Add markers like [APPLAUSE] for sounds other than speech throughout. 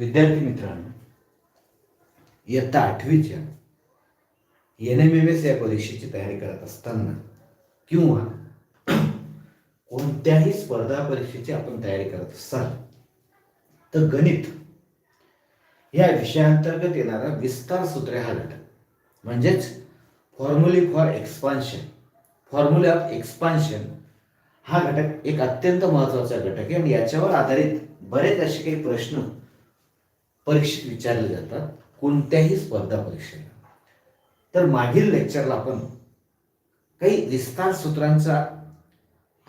विद्यार्थी मित्रांनो इयत्ता आठवीच्या एन एम एम एस या परीक्षेची तयारी करत असताना किंवा कोणत्याही स्पर्धा परीक्षेची आपण तयारी करत असाल तर गणित या विषयांतर्गत येणारा विस्तार सूत्रे हा घटक. म्हणजेच formulae for expansion फॉर्म्युले of expansion हा घटक एक अत्यंत महत्त्वाचा घटक आहे आणि याच्यावर आधारित बरेच असे काही प्रश्न परीक्षेत विचारले जातात कोणत्याही स्पर्धा परीक्षेला. तर मागील लेक्चरला आपण काही विस्तार सूत्रांचा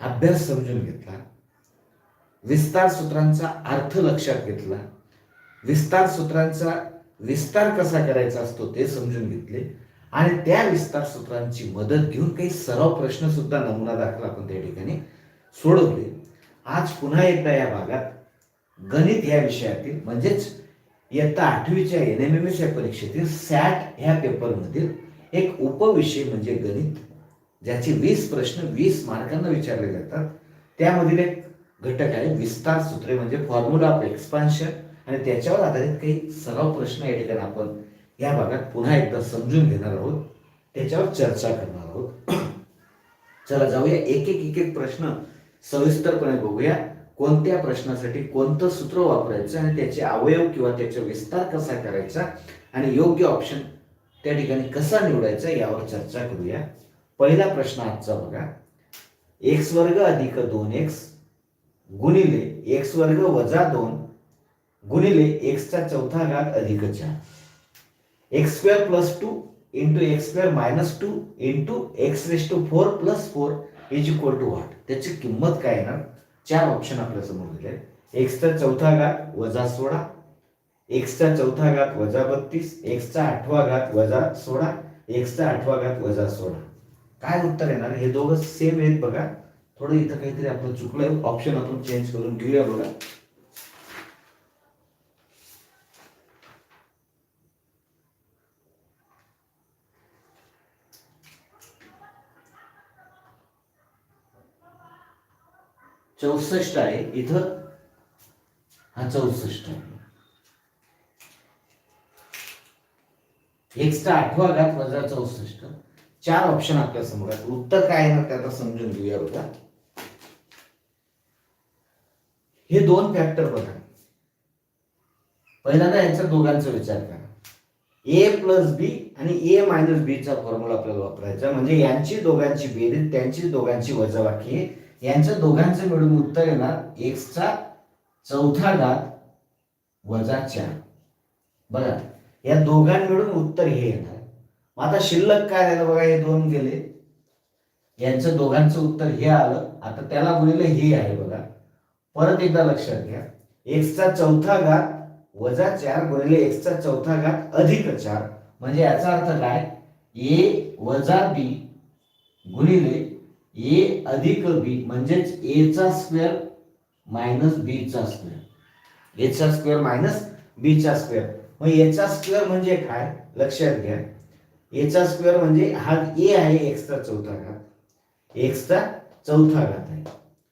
अभ्यास समजून घेतला विस्तार सूत्रांचा अर्थ लक्षात घेतला विस्तार सूत्रांचा विस्तार कसा करायचा असतो ते समजून घेतले आणि त्या विस्तार सूत्रांची मदत घेऊन काही सराव प्रश्न सुद्धा नमुना दाखल आपण त्या ठिकाणी सोडवले. आज पुन्हा एकदा या भागात गणित या विषयातील म्हणजेच इयत्ता आठवीच्या एन एम एम एस या परीक्षेतील सॅट ह्या पेपरमधील एक उपविषय म्हणजे गणित ज्याचे वीस प्रश्न वीस मार्कांना विचारले जातात. त्यामधील एक घटक आहे विस्तार सूत्रे म्हणजे फॉर्म्युला ऑफ एक्सपान्शन आणि त्याच्यावर आधारित काही सराव प्रश्न या ठिकाणी आपण या भागात पुन्हा एकदा समजून घेणार आहोत. त्याच्यावर चर्चा करणार आहोत. चला जाऊया एक एक एक एक प्रश्न सविस्तरपणे बघूया. कोणत्या प्रश्नासाठी कोणतं सूत्र वापरायचं आणि त्याचे अवयव किंवा त्याचा विस्तार कसा करायचा आणि योग्य ऑप्शन त्या ठिकाणी कसा निवडायचा यावर चर्चा करूया. पहिला प्रश्न आजचा बघा. एक्स वर्ग अधिक दोन एक्स गुणिले एक्स वर्ग वजा दोन गुणिले एक्सचा चौथा घात अधिक चार. X square plus two into x square minus two into x raise to four plus four is equal to what त्याची किंमत काय येणार? चार ऑप्शन आपल्यासमोर दिले आहेत. एक्सचा चौथा घात वजा सोळा. एक्सचा चौथा घात वजा बत्तीस. एक्सचा आठवा घात वजा सोळा. एक्सचा आठवा घात वजा सोळा. काय उत्तर येणार? हे दोघं सेम आहेत बघा. थोडं इथं काहीतरी आपलं चुकलंय. ऑप्शन आपण चेंज करून घेऊया बघा. चौसष्ट आहे. इथं हा चौसष्ट आहे. आठवा घात वजा चौसष्ट. चार ऑप्शन आपल्यासमोर आहेत. उत्तर काय आहे ना त्याला समजून घेऊया बघा. हे दोन फॅक्टर बघा. पहिल्यांदा यांच्या दोघांचा विचार करा. ए प्लस बी आणि ए मायनस बीचा फॉर्म्युला आपल्याला वापरायचा म्हणजे यांची दोघांची बेरीज त्यांची दोघांची वजाबाकी यांच्या दोघांचं मिळून उत्तर येणार एक्सचा चौथा घात वजा चार. बघा या दोघांमिळून उत्तर हे येणार. मग आता शिल्लक काय राहिलं बघा हे दोन गेले. यांचं दोघांचं उत्तर हे आलं. आता त्याला गुणिले हे आहे बघा. परत एकदा लक्षात घ्या. एक्सचा चौथा घात वजा चार गुणिले एक्सचा चौथा घात अधिक चार. म्हणजे याचा अर्थ काय? ए वजा बी गुणिले ए अधिक बी म्हणजेच ए चा स्क्वेअर मायनस बी चा स्क्वेअर ए चा स्क्वेअर मायनस बी चा स्क्वेअर मग याचा स्क्वेअर म्हणजे काय? लक्षात घ्या. एचा स्क्वेअर म्हणजे हा ए आहे एक्सचा चौथा घात. एक्सचा चौथा घात आहे.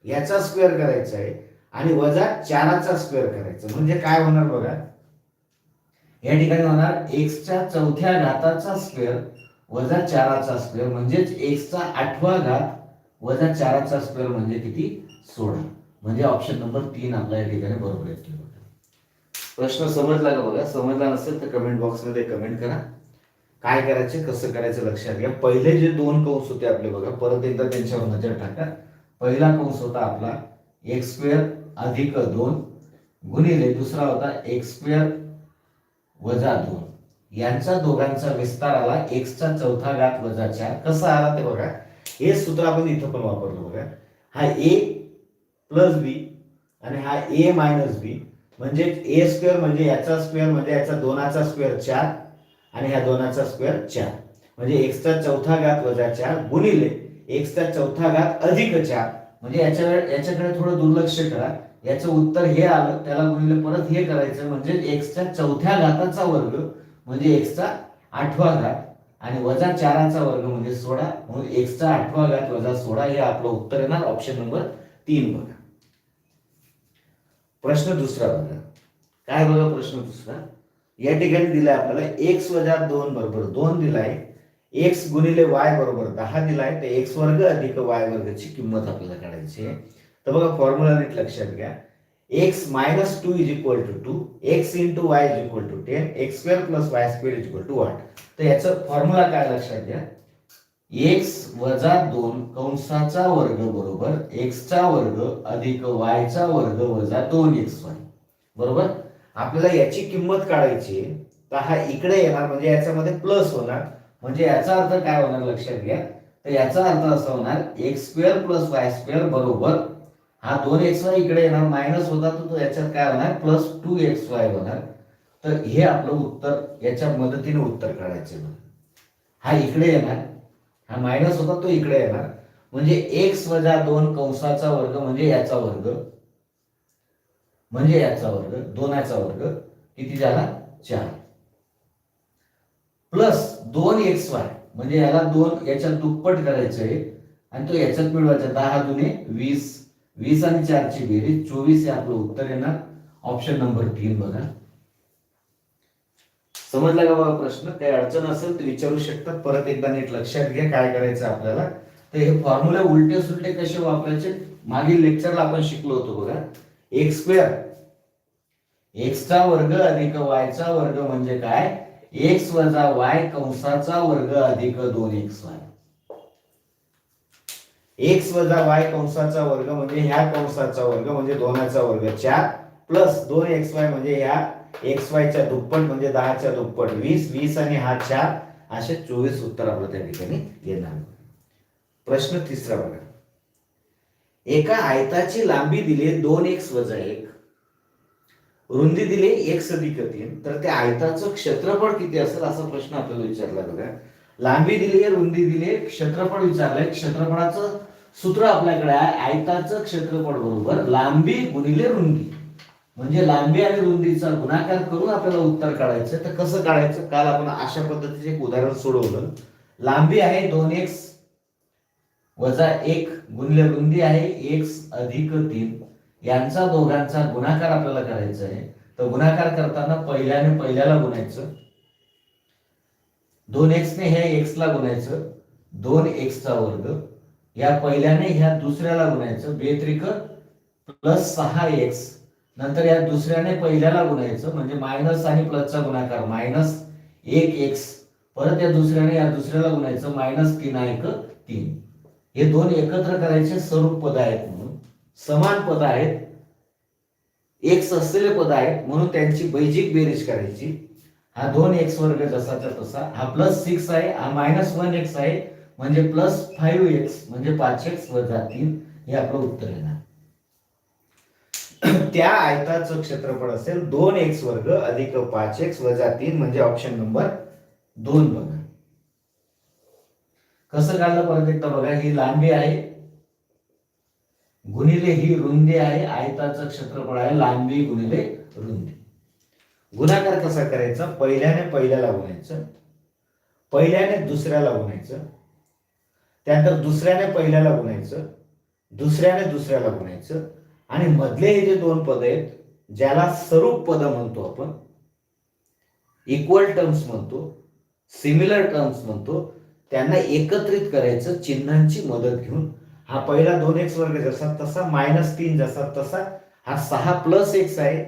याचा स्क्वेअर करायचा आहे आणि वजा चाराचा स्क्वेअर करायचा. म्हणजे काय होणार बघा? या ठिकाणी होणार एक्सच्या चौथ्या घाताचा स्क्वेअर वजा चाराचा स्क्वेअर म्हणजेच एक्सचा आठवा घात वजा चाराचा स्क्वेअर म्हणजे किती? सोळा. म्हणजे ऑप्शन नंबर तीन आपल्या या ठिकाणी बरोबर येतो प्रश्न समजला का बघा? समजला नसेल तर कमेंट बॉक्समध्ये कमेंट करा. काय करायचे कसं करायचं लक्षात घ्या. पहिले जे दोन कंस होते आपले बघा परत एकदा त्यांच्यावर नजर टाका. पहिला कंस होता आपला एक्स स्क्वेअर अधिक दोन गुणिले दुसरा होता एक्स स्क्वेअर वजा दोन. यांचा दोघांचा विस्तार आला. एक्सचा चौथा घात वजा चार. कसा आला ते बघा. हे सूत्र आपण इथं पण वापरलं बघा. हा ए प्लस बी आणि हा ए मायनस बी म्हणजे ए स्क्वेअर म्हणजे याचा स्क्वेअर म्हणजे याचा दोनाचा स्क्वेअर चार आणि ह्या दोनाचा स्क्वेअर चार. म्हणजे एक्सचा चौथा घात वजा चार गुणिले एक्सचा चौथा घात अधिक चार. म्हणजे याच्या याच्याकडे थोडं दुर्लक्ष करा. याचं उत्तर हे आलं त्याला गुणिले परत हे करायचं. म्हणजे एक्सच्या चौथ्या घाताचा वर्ग म्हणजे एक्सचा आठवा घात. आणि वजा चाराचा वर्ग म्हणजे सोळा. म्हणून एक्सचा आठवा घात वजा सोळा हे आपलं उत्तर येणार. ऑप्शन नंबर तीन बघा. प्रश्न दुसरा बघा. काय बघा प्रश्न दुसरा? या ठिकाणी दिलाय आपल्याला एक्स वजा दोन बरोबर दोन दिलाय. एक्स गुणिले वाय बरोबर दहा दिलाय. तर एक्स वर्ग अधिक वाय वर्गाची किंमत आपल्याला काढायची आहे. तर बघा फॉर्म्युला नीट लक्षात घ्या. X minus two is equal to two X into Y is equal to ten X square plus Y square is equal to आठ तर याचं फॉर्म्युला काय लक्षात घ्या? एक्स वजा दोन कंसाचा वर्ग बरोबर एक्सचा वर्ग अधिक वायचा वर्ग वजा दोन एक्स वाय बरोबर? आपल्याला याची किंमत काढायची आहे. तर हा इकडे येणार म्हणजे याच्यामध्ये प्लस होणार. म्हणजे याचा अर्थ काय होणार लक्षात घ्या. तर याचा अर्थ असा होणार x square plus y square बरोबर हा दोन एक्स वाय इकडे येणार मायनस होता तर तो याच्यात काय होणार? प्लस टू एक्स वाय होणार. तर हे आपलं उत्तर याच्या मदतीने उत्तर काढायचे हा इकडे येणार. हा मायनस होता तो इकडे येणार. म्हणजे एक्स वजा दोन कंसाचा वर्ग म्हणजे याचा वर्ग. म्हणजे याचा वर्ग दोनाचा वर्ग किती झाला? चार. प्लस दोन एक्स वाय म्हणजे याला दोन याच्यात दुप्पट करायचं आहे आणि तो याच्यात मिळवायचा दहा दुने वीस. वीस आणि चारची बेरीज चोवीस हे आपलं उत्तर येणार. ऑप्शन नंबर तीन बघा. समजला का बघा प्रश्न? काही अडचण असेल तर विचारू शकतात. परत एकदा नीट लक्षात घ्या काय करायचं आपल्याला. तर हे फॉर्म्युला उलटे सुलटे कसे वापरायचे? मागील लेक्चरला आपण शिकलो होतो बघा. एक्स स्क्वेअर एक्सचा वर्ग अधिक वायचा वर्ग म्हणजे काय? एक्स वजा वाय कंसाचा वर्ग अधिक दोन एक्स वाय एक्स वजा वाय कंसाचा वर्ग म्हणजे ह्या कंसाचा वर्ग म्हणजे दोनाचा वर्ग. चार प्लस दोन एक्स वाय म्हणजे ह्या एक्स वायच्या दुप्पट म्हणजे दहाच्या दुप्पट. वीस वीस आणि हा चार असे चोवीस उत्तर आपलं त्या ठिकाणी येणार. प्रश्न तिसरा बघा. एका आयताची लांबी दिली दोन एक्स वजा एक. रुंदी दिली एक्स अधिक तीन. तर त्या आयताचं क्षेत्रफळ किती असेल असा प्रश्न आपल्याला विचारला बघा. लांबी दिली आहे रुंदी दिली क्षेत्रफळ विचारलंय क्षेत्रफळाचं सूत्र आपल्याकडे आहे आयताचं क्षेत्रफळ बरोबर लांबी गुणिले रुंदी. म्हणजे लांबी आणि रुंदीचा गुणाकार करून आपल्याला उत्तर काढायचं तर कसं काढायचं? काल आपण अशा पद्धतीचे एक उदाहरण सोडवलं. लांबी आहे दोन एक्स वजा एक गुणिले रुंदी आहे. एक्स अधिक तीन. यांचा दोघांचा गुणाकार आपल्याला करायचा आहे. तर गुणाकार करताना पहिल्याने पहिल्याला गुणायचं. दोन एक्सने हे एक्सला गुणायचं. दोन एक्सचा वर्ग. या पहिल्याने ह्या दुसऱ्याला गुणायचं. बेत्रिक प्लस सहा एक्स नंतर या दुसऱ्याने पहिल्याला गुणायचं म्हणजे मायनस आणि प्लसचा गुणाकार. मायनस एक एक्स परत या दुसऱ्याने या दुसऱ्याला गुणायचं मायनस तीन एक तीन. हे दोन एकत्र करायचे स्वरूप पद आहेत म्हणून. समान पद आहेत. एक्स असलेले पद आहेत म्हणून त्यांची बैजिक बेरीज करायची. हा दोन एक्स वर्ग जसाचा तसा. हा प्लस सिक्स आहे हा मायनस वन एक्स आहे. म्हणजे प्लस फाईव्ह एक्स म्हणजे पाच एक्स वजा तीन हे आपलं उत्तर येणार. [CLEARS THROAT] त्या आयताचं क्षेत्रफळ असेल दोन एक्स वर्ग अधिक पाच एक्स वजा तीन म्हणजे ऑप्शन नंबर दोन बघा. कसं काढलं परत एकदा बघा ही लांबी आहे. गुणिले ही रुंदी आहे आयताचं क्षेत्रफळ आहे लांबी गुणिले रुंदी. गुणाकार कसा करायचा? पहिल्याने पहिल्याला गुणायचं पहिल्याने दुसऱ्याला गुणायचं त्यानंतर दुसऱ्याने पहिल्याला गुणायचं दुसऱ्याने दुसऱ्याला गुणायचं. आणि मधले हे जे दोन पद आहेत ज्याला स्वरूप पद म्हणतो आपण इक्वल टर्म्स म्हणतो सिमिलर टर्म्स म्हणतो त्यांना एकत्रित करायचं चिन्हांची मदत घेऊन. हा पहिला दोन एक्स वर्ग जसा तसा मायनस तीन जसा तसा हा सहा प्लस एक्स आहे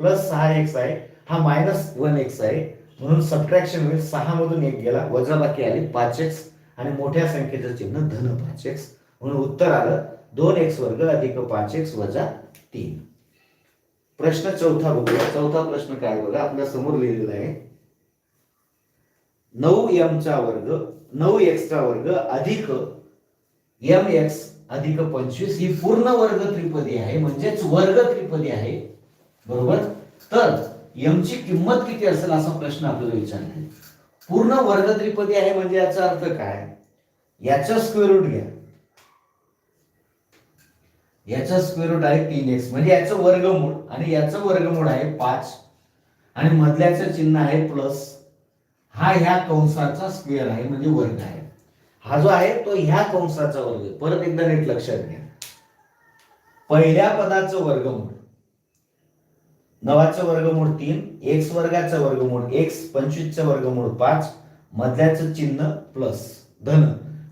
प्लस सहा एक्स आहे हा मायनस वन एक्स आहे. म्हणून सबट्रॅक्शन होईल सहा मधून एक गेला वजाबाकी आली पाच एक्स आणि मोठ्या संख्येचं चिन्ह धन पाच एक्स म्हणून उत्तर आलं दोन एक्स वर्ग अधिक पाच एक्स वजा तीन. प्रश्न चौथा बघूया. चौथा प्रश्न काय बघा? आपल्यासमोर लिहिलेला आहे. नऊ एम चा वर्ग नऊ एक्सचा वर्ग अधिक एम एक्स अधिक पंचवीस ही पूर्ण वर्ग त्रिपदी आहे. म्हणजेच वर्ग त्रिपदी आहे. बरोबर? तर एम ची किंमत किती असेल असा प्रश्न आपल्याला विचारला आहे. पूर्ण वर्ग त्रिपदी आहे म्हणजे याचा अर्थ काय? याचा स्क्वेअर रूट घ्या. याचा स्क्वेअर रूट आहे तीन एक्स म्हणजे याचं वर्गमूळ आणि याचं वर्गमूळ आहे पाच. आणि मधल्याचं चिन्ह आहे प्लस हा ह्या कंसाचा स्क्वेअर आहे म्हणजे वर्ग आहे. हा जो आहे तो ह्या कंसाचा वर्ग परत एकदा नीट लक्षात घ्या. पहिल्या पदाचं वर्गमूळ. नवाचं वर्गमूळ तीन एक्स वर्गाचं वर्गमूळ एक्स पंचवीसचं वर्गमूळ पाच मधल्याचं चिन्ह प्लस धन.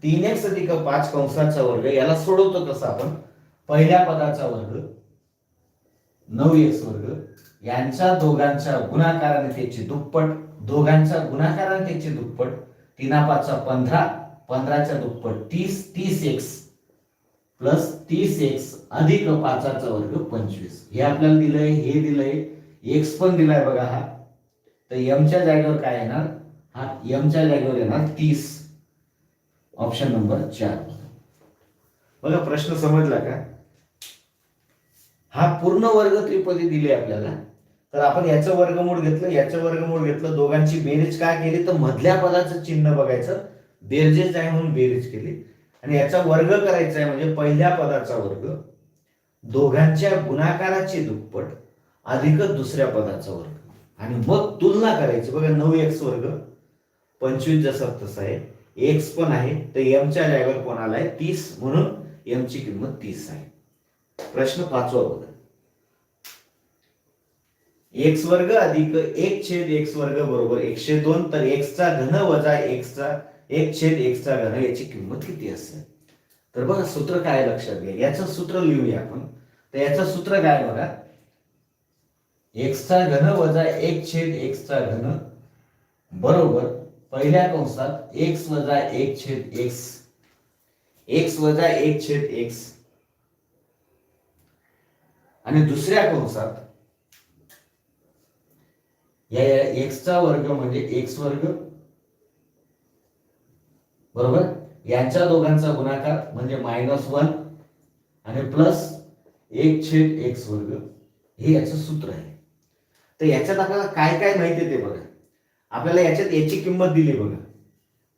तीन एक्स अधिक पाच कंसाचा वर्ग याला सोडवतो कसं आपण? पहिल्या पदाचा वर्ग नऊ एक्स वर्ग यांच्या दोघांच्या गुणाकाराने त्याची दुप्पट दोघांच्या गुणाकाराने त्याची दुप्पट तीना पाचचा पंधरा पंधराच्या दुप्पट तीस तीस एक्स प्लस तीस एक्स अधिक पाचाचा वर्ग पंचवीस. हे आपल्याला दिलंय हे दिलंय. एक्स पण दिलाय बघा हा. तर यमच्या जागेवर काय येणार? हा यमच्या जागेवर येणार तीस. ऑप्शन नंबर चार. बघा प्रश्न समजला का? हा पूर्ण वर्ग त्रिपदी दिली आपल्याला. तर आपण याचं वर्गमूळ घेतलं याचं वर्गमूळ घेतलं दोघांची बेरीज काय केली? तर मधल्या पदाचं चिन्ह बघायचं. बेरजेच आहे म्हणून बेरीज केली. आणि याचा वर्ग करायचा आहे म्हणजे पहिल्या पदाचा वर्ग. दोघांच्या गुणाकाराची दुप्पट अधिक दुसऱ्या पदाचा वर्ग. आणि मग तुलना करायची. बघा नऊ एक्स वर्ग पंचवीस जसा तसा आहे. एक्स पण आहे तर एमच्या जागेवर कोण आलाय तीस म्हणून एमची किंमत तीस आहे. प्रश्न पाचवा बघा. एक्स वर्ग अधिक एक छेद एक्स वर्ग बरोबर एकशे दोन तर एक्सचा घन वजा एक्सचा एक छेद एक्सचा घन याची किंमत किती असेल? तर बघा सूत्र काय लक्षात घ्या. याचं सूत्र लिहूया आपण. तर याचं सूत्र काय बघा? एक्सचा घन वजा एक छेद एक्सचा घन बरोबर पहिल्या कंसात एक्स वजा एक छेद एक्स. एक्स वजा एक छेद एक्स. आणि दुसऱ्या कंसात या एक्सचा वर्ग म्हणजे एक्स वर्ग. बरोबर? यांच्या दोघांचा गुणाकार म्हणजे मायनस वन आणि प्लस एक छेद एक्स वर्ग हे याचं सूत्र आहे. तर याच्यात आपल्याला काय काय माहिती आहे ते बघा. आपल्याला याच्यात याची किंमत दिली बघा.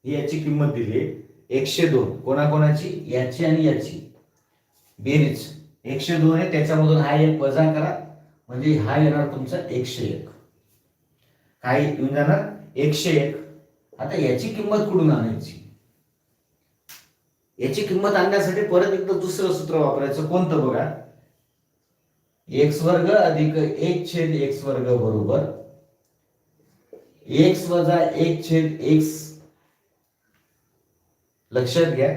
ही याची किंमत दिली एकशे दोन. कोणाकोणाची? याची आणि याची. बेरीज. एकशे दोन आहे त्याच्यामधून हा एक वजा करा. म्हणजे हा येणार तुमचा एकशे एक. काय येऊन जाणार एकशे एक. आता याची किंमत कुठून आणायची? याची किंमत आणण्यासाठी परत एकदा दुसरं सूत्र वापरायचं. कोणतं बघा? एक्स वर्ग अधिक एक छेद एक्स वर्ग बरोबर. एक्स वजा एक छेद एक्स लक्षात घ्या.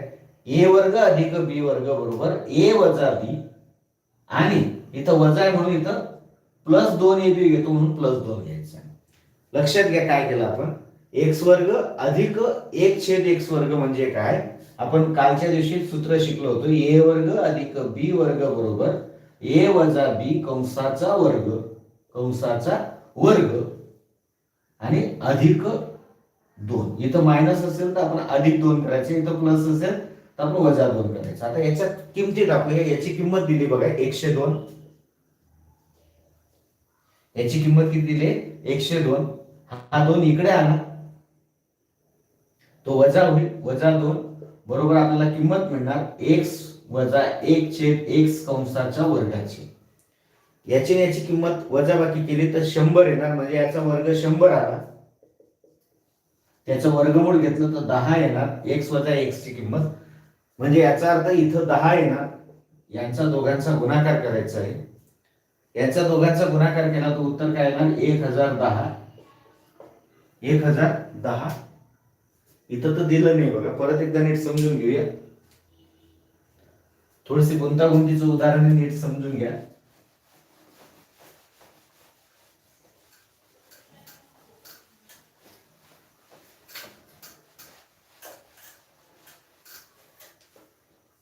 ए वर्ग अधिक बी वर्ग बरोबर. ए वजा बी आणि इथं वजा आहे म्हणून इथं प्लस दोन ए बी घेतो म्हणून प्लस दोन घ्यायचा लक्षात घ्या काय केलं आपण. एक्स वर्ग अधिक एक छेद एक्स वर्ग म्हणजे काय? आपण कालच्या दिवशी सूत्र शिकलो होतो ए वर्ग अधिक बी वर्ग बरोबर ए वजा बी कंसाचा वर्ग कंसाचा वर्ग आणि अधिक दोन. इथं मायनस असेल तर आपण अधिक दोन करायचे इथं प्लस असेल तर आपण वजा दोन करायचं. आता याच्यात किमती टाकूया याची किंमत दिली बघा एकशे दोन. याची किंमत किती दिली? एकशे दोन. हा दोन इकडे आणा. तो वजा होईल वजा दोन. बरोबर आपल्याला किंमत मिळणार एक्स वजा एक छेद एक्स कंसाच्या वर्गाची. याची याची किंमत वजाबाकी केली तर शंभर येणार म्हणजे याचा वर्ग शंभर आला. त्याचं वर्गमूळ घेतलं तर दहा येणार एक्स वजा एक्स ची किंमत. म्हणजे याचा अर्थ इथं दहा येणार यांचा दोघांचा गुणाकार करायचा आहे. याचा दोघांचा गुणाकार केला तर उत्तर काय येणार? एक हजार दहा. एक हजार दहा. इथं तर दिलं नाही बघा. परत एकदा नीट समजून घेऊया. थोडीशी गुंतागुंतीचं उदाहरण नीट समजून घ्या.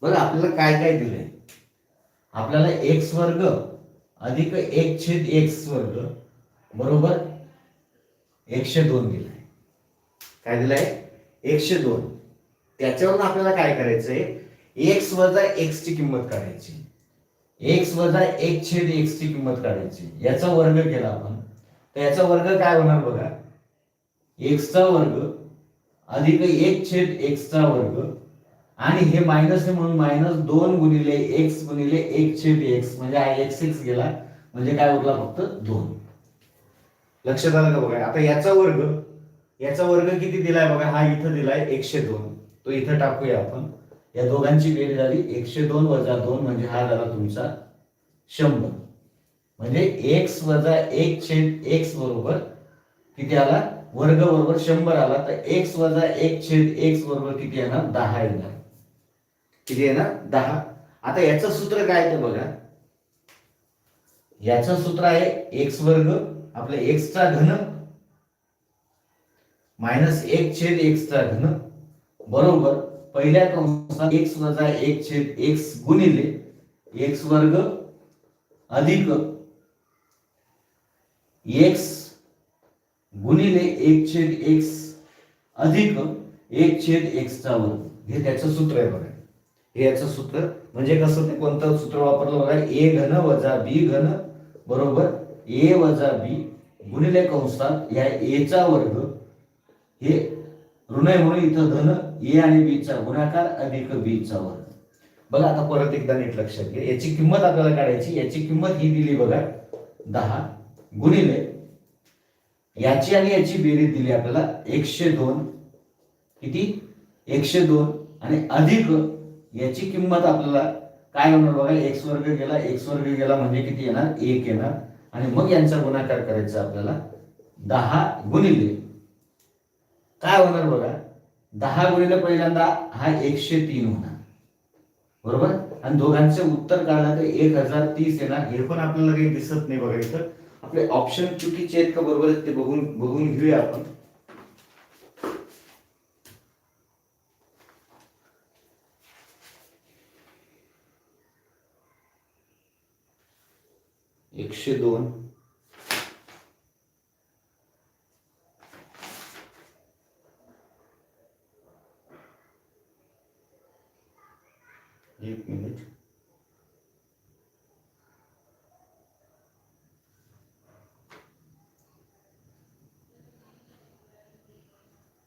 बघा आपल्याला काय काय दिलंय? आपल्याला एक्स वर्ग अधिक एक छेद एक्स वर्ग बरोबर एकशे दोन दिलाय. काय दिलाय? एकशे दोन. त्याच्यावरून आपल्याला काय करायचंय? एक्स वजा एक्सची किंमत काढायची. एक्स वजा एक छेद एक्सची किंमत काढायची. याचा वर्ग केला आपण. तर याचा वर्ग काय होणार बघा? एक्सचा वर्ग अधिक एक छेद एक्सचा वर्ग. आणि हे मायनस आहे म्हणून मायनस दोन गुणिले एक्स गुणिले एक छेद एक्स. म्हणजे हा एक्स एक्स गेला. म्हणजे काय उरला फक्त दोन. लक्षात आलं का बघा? आता याचा वर्ग याचा वर्ग किती दिलाय बघा? हा इथं दिलाय एकशे दोन. तो इथं टाकूया आपण. या दोघांची बेरीज झाली एकशे दोन वजा दोन म्हणजे हा झाला तुमचा शंभर. म्हणजे एक्स वजा एक छेद एक्स बरोबर किती आला? वर्ग बरोबर शंभर आला. तर एक्स वजा एक छेद एक्स बरोबर किती येणार? दहा येणार. किती येणार? दहा. आता याचं सूत्र काय ते बघा. याचं सूत्र आहे एक्स वर्ग. आपलं एक्सचा घन मायनस एक छेद एक्सचा घन बरोबर. पहिल्या कंसात एक्स वजा एक छेद एक्स गुणिले एक्स वर्ग अधिक एक्स गुणिले एक छेद एक्स अधिक एक छेद एक्सचा वर्ग हे त्याचं सूत्र आहे बघा. हे याचं सूत्र म्हणजे कसं ते कोणतं सूत्र वापरलं बघा? ए घन वजा बी घन बरोबर. ए वजा बी गुणिले कंसात या एचा वर्ग हे ऋण म्हणून इथं धन ए आणि बीचा गुणाकार अधिक बीचा वर्ग. बघा आता परत एकदा नीट लक्षात घ्या. याची किंमत आपल्याला काढायची. याची किंमत ही दिली बघा दहा गुणिले. याची आणि याची बेरीज दिली आपल्याला एकशे दोन. किती? एकशे दोन. आणि अधिक याची किंमत आपल्याला काय होणार बघा? एक्स वर्ग गेला एक्स वर्ग गेला म्हणजे किती येणार? एक येणार. आणि मग यांचा गुणाकार करायचा आपल्याला दहा गुणिले. काय होणार बघा? दहा गुणिले पहिल्यांदा हा एकशे तीन होणार. बरोबर? आणि दोघांचे उत्तर काढलं तर एक हजार तीस येणार. हे पण आपल्याला काही दिसत नाही बघा इथं. आपले ऑप्शन चुकीचे आहेत का बरोबर आहेत ते बघून बघून घेऊया आपण. एकशे दोन. एक मिनिट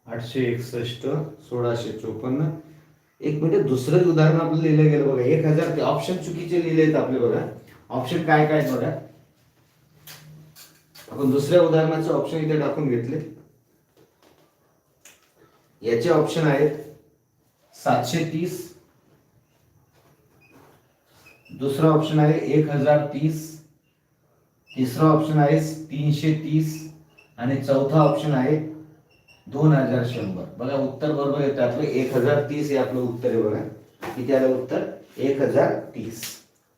आठशे एकसष्ट सोळाशे चोपन्न. एक मिनिट दुसरं उदाहरण आपलं लिहिलं गेलं बघा. एक हजार ते ऑप्शन चुकीचे लिहिले आहेत आपले बघा. ऑप्शन काय काय बघा. आपण दुसऱ्या उदाहरणाचे ऑप्शन इथे टाकून घेतले. याचे ऑप्शन आहेत सातशे तीस दुसरा ऑप्शन आहे एक हजार तीस. तिसरा ऑप्शन आहे तीनशे तीस. आणि चौथा ऑप्शन आहे दोन हजार शंभर. बघा उत्तर बरोबर येतं आपलं एक हजार तीस हे आपलं उत्तर आहे बघा. किती आलं उत्तर? एक हजार तीस.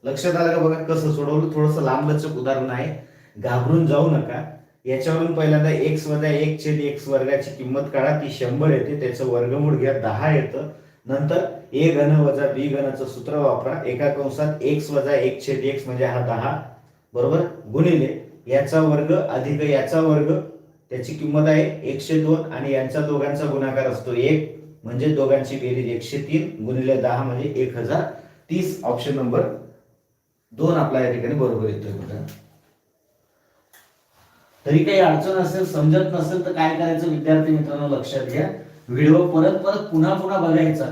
लक्षात आलं का बघा कसं सोडवलं? थोडंसं लांबलचक उदाहरण आहे. घाबरून जाऊ नका. याच्यावरून पहिल्यांदा एक्स वजा एक छेद एक्स वर्गाची किंमत काढा. ती शंभर येते त्याचं वर्गमूळ घ्या दहा येतं. नंतर ए घन वजा बी घनाचं सूत्र वापरा. एका कंसात एक्स वजा एक छेद एक्स म्हणजे हा दहा. बरोबर? गुणिले याचा वर्ग अधिक याचा वर्ग. त्याची किंमत आहे एकशे दोन आणि यांचा दोघांचा गुणाकार असतो एक. म्हणजे दोघांची बेरीज एकशे तीन गुणिले दहा म्हणजे एक हजार तीस. ऑप्शन नंबर दोन आपला या ठिकाणी बरोबर येतोय तरी काही अडचण असेल समजत नसेल तर काय करायचं विद्यार्थी मित्रांनो लक्षात घ्या. व्हिडिओ परत परत पुन्हा पुन्हा बघायचा.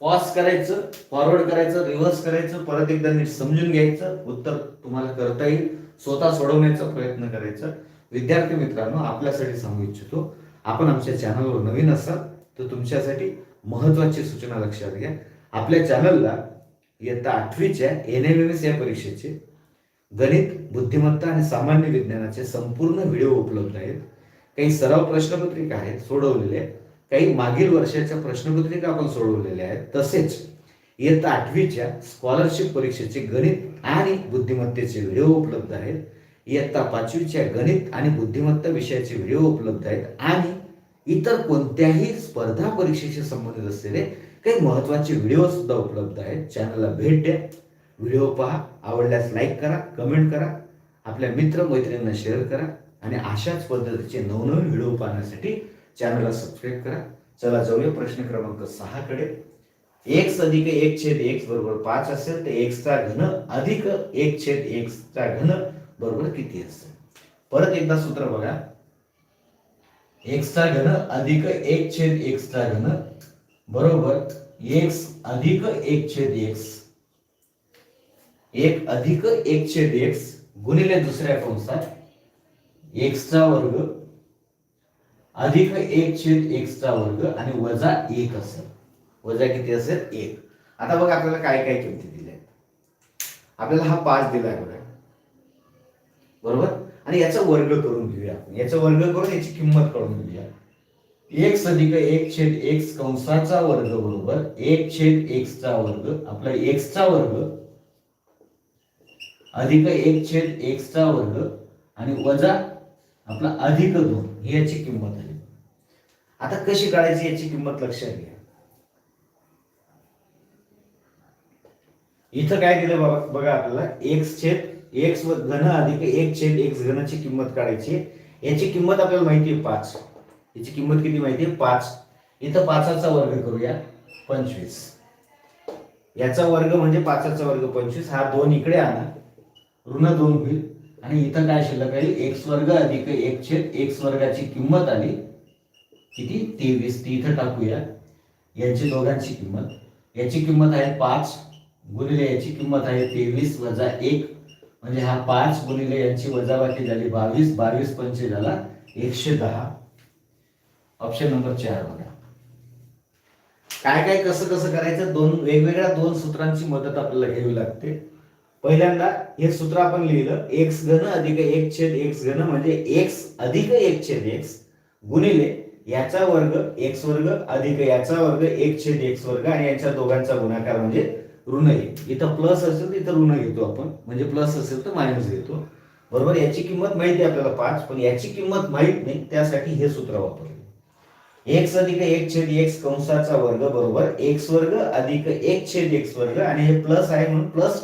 पॉज करायचं फॉरवर्ड करायचं रिव्हर्स करायचं परत एकदा नीट समजून घ्यायचं उत्तर तुम्हाला करता येईल. स्वतः सोडवण्याचा प्रयत्न करायचा. विद्यार्थी मित्रांनो आपल्यासाठी सांगू इच्छितो आपण आमच्या चॅनलवर नवीन असाल तर तुमच्यासाठी महत्वाची सूचना लक्षात घ्या. आपल्या चॅनलला इयत्ता आठवीच्या एन एम एस या परीक्षेचे गणित बुद्धिमत्ता आणि सामान्य विज्ञानाचे संपूर्ण व्हिडिओ उपलब्ध आहेत. काही सराव प्रश्नपत्रिका आहेत सोडवलेले काही मागील वर्षाच्या प्रश्नपत्रिका आपण सोडवलेल्या आहेत. तसेच इयत्ता आठवीच्या स्कॉलरशिप परीक्षेचे गणित आणि बुद्धिमत्तेचे व्हिडिओ उपलब्ध आहेत. इयत्ता पाचवीच्या गणित आणि बुद्धिमत्ता विषयाचे व्हिडिओ उपलब्ध आहेत. आणि इतर कोणत्याही स्पर्धा परीक्षेशी संबंधित असलेले काही महत्त्वाचे व्हिडिओ सुद्धा उपलब्ध आहेत. चॅनलला भेट द्या. व्हिडिओ पहा. आवडल्यास लाईक करा कमेंट करा. आपल्या मित्र मैत्रिणींना शेअर करा. आणि अशाच पद्धतीचे नवनवीन व्हिडिओ पाहण्यासाठी चॅनलला सबस्क्राईब करा. चला जाऊया प्रश्न क्रमांक सहा कडे. एक्स अधिक एक छेद एक्स बरोबर पाच असेल तर एक्सचा घन अधिक एक छेद एक्सचा घन बरोबर किती असेल? परत एकदा सूत्र बघा. एक्सचा घन अधिक एक छेद एक्सचा घन बरोबर एक्स अधिक एक छेद एक्स एक अधिक एक छेद एक्स गुणिले दुसऱ्या कंसात एक्सचा वर्ग अधिक एक छेद एक्सचा वर्ग आणि वजा एक असेल. वजा किती असेल? एक. आता बघा आपल्याला काय काय किमती दिल्या आहेत. आपल्याला हा पाच दिलाय बघा. बरोबर? आणि याचा वर्ग करून घेऊया आपण. याचा वर्ग करून याची किंमत करून घेऊया. एक अधिक एक छेद एक्स कंसाचा वर्ग बरोबर एक छेद एक्सचा वर्ग आपला एक्सचा वर्ग अधिक एक छेद एक्सचा वर्ग आणि वजा आपला अधिक दोन. ही याची किंमत आहे. आता कशी काढायची याची किंमत लक्षात घ्या. इथं काय दिलं बाबा बघा आपल्याला एक्स छेद एक्स व घन अधिक एक छेद एक्स घनाची किंमत काढायची. याची किंमत आपल्याला माहिती आहे पाच. याची किंमत किती माहिती आहे? पाच. इथं पाचाचा वर्ग करूया पंचवीस. याचा वर्ग म्हणजे पाचाचा वर्ग पंचवीस. हा दोन इकडे आणा. ऋण दोन होईल. आणि इथं काय शिल्लक राहील? एक्स वर्ग अधिक एक छेद एक्स वर्गाची किंमत आली. किती? तेवीस. ती इथं टाकूया. यांची दोघांची किंमत. याची किंमत आहे पाच गुणिले याची किंमत आहे तेवीस वजा एक. म्हणजे हा पाच गुणिले यांची वजाबाकी झाली बावीस. बावीस पंचे झाला एकशे दहा. ऑप्शन नंबर चार बघा. काय काय कसं कसं करायचं? दोन वेगवेगळ्या दोन सूत्रांची मदत आपल्याला घ्यावी लागते. पहिल्यांदा हे सूत्र आपण लिहिलं. एक्स घन अधिक एक छेद एक्स घन म्हणजे एक्स अधिक एक छेद एक्स गुणिले याचा वर्ग एक्स वर्ग अधिक याचा वर्ग एक छेद एक्स वर्ग आणि याच्या दोघांचा गुणाकार म्हणजे ऋण एक. इथं प्लस असेल तर इथं ऋण घेतो आपण. म्हणजे प्लस असेल तर मायनस घेतो. बरोबर? याची किंमत माहिती आहे आपल्याला पाच पण याची किंमत माहीत नाही त्यासाठी हे सूत्र वापरले. एक्स अधिक एक छेद एक्स कंसाचा वर्ग बरोबर? एक्स वर्ग अधिक एक छेद एक्स वर्ग आणि हे प्लस आहे म्हणून प्लस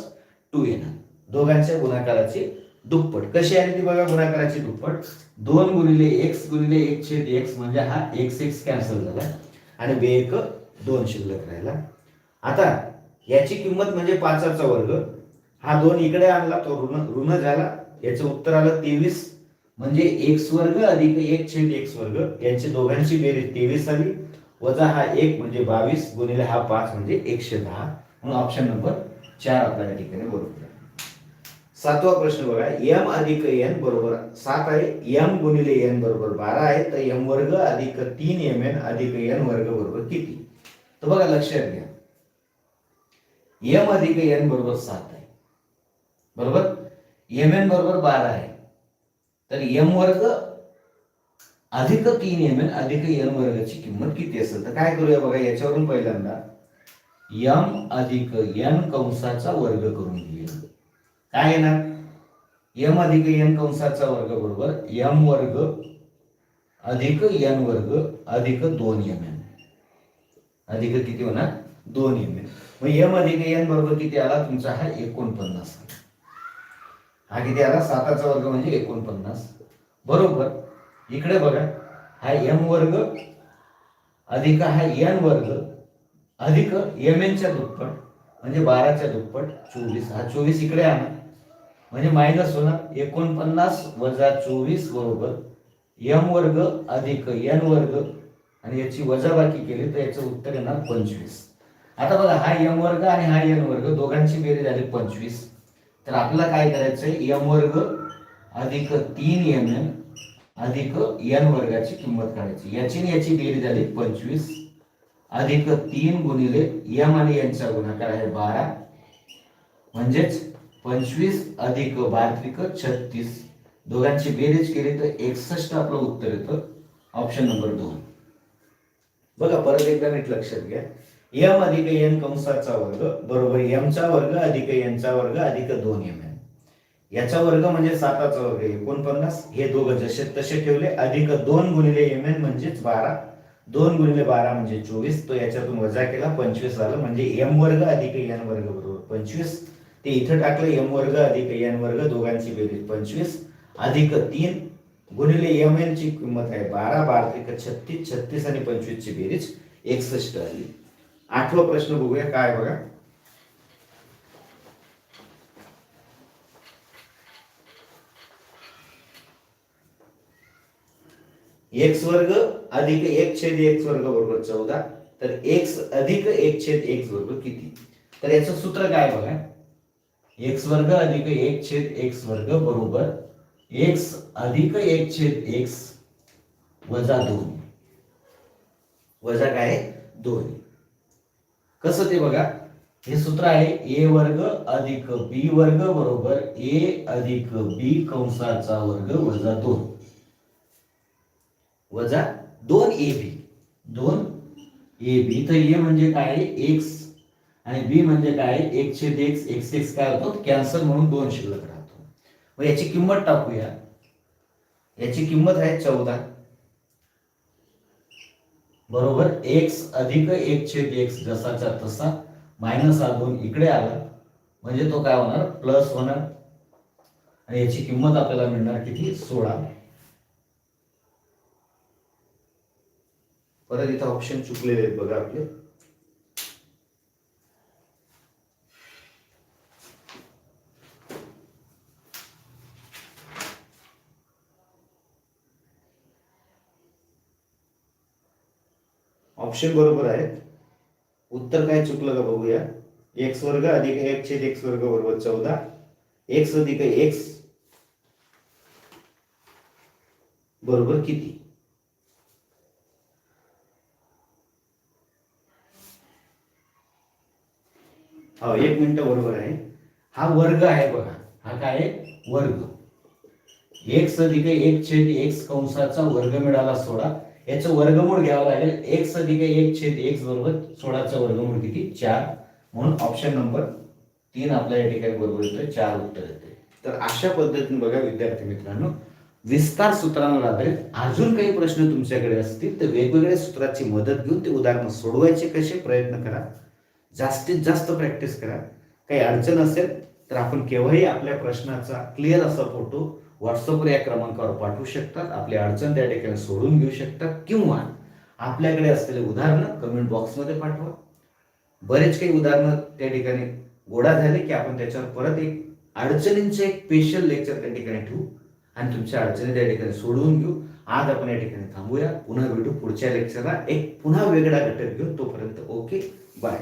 टू येणार. दोघांच्या गुणाकाराची दुप्पट. कशी आली ती बघा गुणाकाराची दुप्पट? दोन गुणिले एक्स गुणिले एक छेद एक्स म्हणजे हा एक्स एक्स कॅन्सल झाला. आणि बे एक दोन शिल्लक राहिला. आता याची किंमत म्हणजे पाचाचा वर्ग. हा दोन इकडे आणला तो ऋण ऋण झाला. याचं उत्तर आलं तेवीस. म्हणजे एक्स वर्ग अधिक एक छेद एक्स वर्ग. यांची दोघांची बेरीज तेवीस आली. वजा हा एक म्हणजे बावीस. गुणिले हा पाच म्हणजे एकशे दहा. म्हणून ऑप्शन नंबर चार आपल्या ठिकाणी बरोबर आहे. सातवा प्रश्न बघा. यम अधिक एन बरोबर सात आहे. यम गुणिले एन बरोबर बारा आहे. तर यम वर्ग अधिक तीन एम एन अधिक एन वर्ग बरोबर किती? तर बघा लक्षात घ्या. यम अधिक एन बरोबर सात आहे. बरोबर? एम एन बरोबर बारा आहे. तर यम वर्ग अधिक तीन एम एन अधिक एन वर्गाची किंमत किती असेल? तर काय करूया बघा याच्यावरून पहिल्यांदा यम अधिक एन कंसाचा वर्ग करून घेऊया. काय येणार यम अधिक एन कंसाचा वर्ग बरोबर यम वर्ग अधिक एन वर्ग अधिक दोन एम एन अधिक किती होणार? दोन एम एन मग यम अधिक एन बरोबर किती आला? तुमचा हा एकोणपन्नास. हा किती आला? साताचा वर्ग म्हणजे एकोणपन्नास. बरोबर? इकडे बघा. हा एम वर्ग अधिक हा एन वर्ग अधिक एम एनच्या दुप्पट म्हणजे बाराच्या दुप्पट चोवीस. हा चोवीस इकडे आणा. म्हणजे मायनस होणार एकोणपन्नास वजा चोवीस बरोबर एम वर्ग अधिक एन वर्ग आणि याची वजाबाकी केली तर याचं उत्तर येणार पंचवीस. आता बघा हा एम वर्ग आणि हा एन वर्ग दोघांची बेरीज झाली पंचवीस. तर आपल्याला काय करायचंय? एम वर्ग अधिक तीन एम एन अधिक एन वर्गाची किंमत काढायची. याची आणि याची बेरीज झाली पंचवीस. अधिक तीन गुणिले एम आणि यांचा गुणाकार आहे बारा. म्हणजेच पंचवीस अधिक बार्त्रिक छत्तीस. दोघांची बेरीज केली तर एकसष्ट आपलं उत्तर येतं. ऑप्शन नंबर दोन. बघा परत एकदा नीट लक्षात घ्या. यम अधिक एन कंसाचा वर्ग बरोबर यमचा वर्ग अधिक एनचा वर्ग अधिक दोन एम एन याचा वर्ग म्हणजे साताचा वर्ग एकोणपन्नास. हे दोघं जसे तसे ठेवले अधिक दोन गुणिले एम एन म्हणजेच बारा. दोन गुणिले बारा म्हणजे चोवीस. तो याच्यातून वजा केला पंचवीस झालं. म्हणजे एम वर्ग अधिक एन वर्ग बरोबर पंचवीस. ते इथं टाकलं एम वर्ग अधिक एन वर्ग दोघांची बेरीज. पंचवीस अधिक तीन गुणिले एम एन ची किंमत आहे बारा बारा त्रिक छत्तीस छत्तीस आणि पंचवीस ची बेरीज एकसष्ट आली. आठवा प्रश्न बघूया काय बघा? एक्स वर्ग अधिक एक छेद एक्स वर्ग बरोबर चौदा तर एक्स अधिक एक छेद एक्स वर्ग किती? तर याचं सूत्र काय बघा? एक्स वर्ग अधिक एक छेद एक्स वर्ग बरोबर एक्स अधिक एक छेद एक्स वजा दोन. वजा काय? दोन. कसं ते बघा? हे सूत्र आहे ए वर्ग अधिक बी वर्ग बरोबर ए अधिक बी कंसाचा वर्ग वजा दोन. वजा दोन ए बी. दोन ए बी. तर ए म्हणजे काय? आहे एक्स आणि बी म्हणजे काय? एक छेद एक्स एक्स एक्स काय होतो? कॅन्सर म्हणून दोन शिल्लक राहतो. मग याची किंमत टाकूया. याची किंमत आहे चौदा. बरोबर? एक्स अधिक एक छेद एक्स जसाचा तसा मायनस हा दोन इकडे आला. म्हणजे तो काय होणार? प्लस होणार. आणि याची किंमत आपल्याला मिळणार किती? सोळा. परत इथं ऑप्शन चुकलेले आहेत बघा आपले. ऑप्शन बरोबर आहेत. उत्तर काय चुकलं का बघूया. एक्स वर्ग अधिक एक छेद एक्स वर्ग बरोबर चौदा. एक्स अधिक एक्स बरोबर किती? हो एक मिनिट बरोबर आहे. हा वर्ग आहे बघा. हा काय? आहे? वर्ग. एक्स अधिक एक छेद एक्स कंसाचा वर्ग मिळाला सोडा. याचं वर्गमूळ घ्यावं लागेल. एक्स अधिक एक छेद एक्स बरोबर सोळाचा वर्गमूळ किती? चार. म्हणून ऑप्शन नंबर तीन आपल्या या ठिकाणी बरोबर येतोय. चार उत्तर येते तर अशा पद्धतीने बघा विद्यार्थी मित्रांनो विस्तार सूत्रांवर आधारित अजून काही प्रश्न तुमच्याकडे असतील तर वेगवेगळ्या सूत्राची मदत घेऊन ते उदाहरण सोडवायचे कसे? प्रयत्न करा. जास्तीत जास्त प्रॅक्टिस करा. काही अडचण असेल तर आपण केव्हाही आपल्या प्रश्नाचा क्लिअर असा फोटो व्हॉट्सअपवर या क्रमांकावर पाठवू शकतात. आपली अडचण त्या ठिकाणी सोडून घेऊ शकतात. किंवा आपल्याकडे असलेले उदाहरणं कमेंट बॉक्समध्ये पाठवा. बरेच काही उदाहरणं त्या ठिकाणी गोडा झाले की आपण त्याच्यावर परत एक अडचणींचं एक स्पेशल लेक्चर त्या ठिकाणी ठेवू आणि तुमच्या अडचणी त्या ठिकाणी सोडवून घेऊ. आज आपण या ठिकाणी थांबूया. पुन्हा भेटू पुढच्या लेक्चरला एक पुन्हा वेगळा घटक घेऊ तोपर्यंत ओके बाय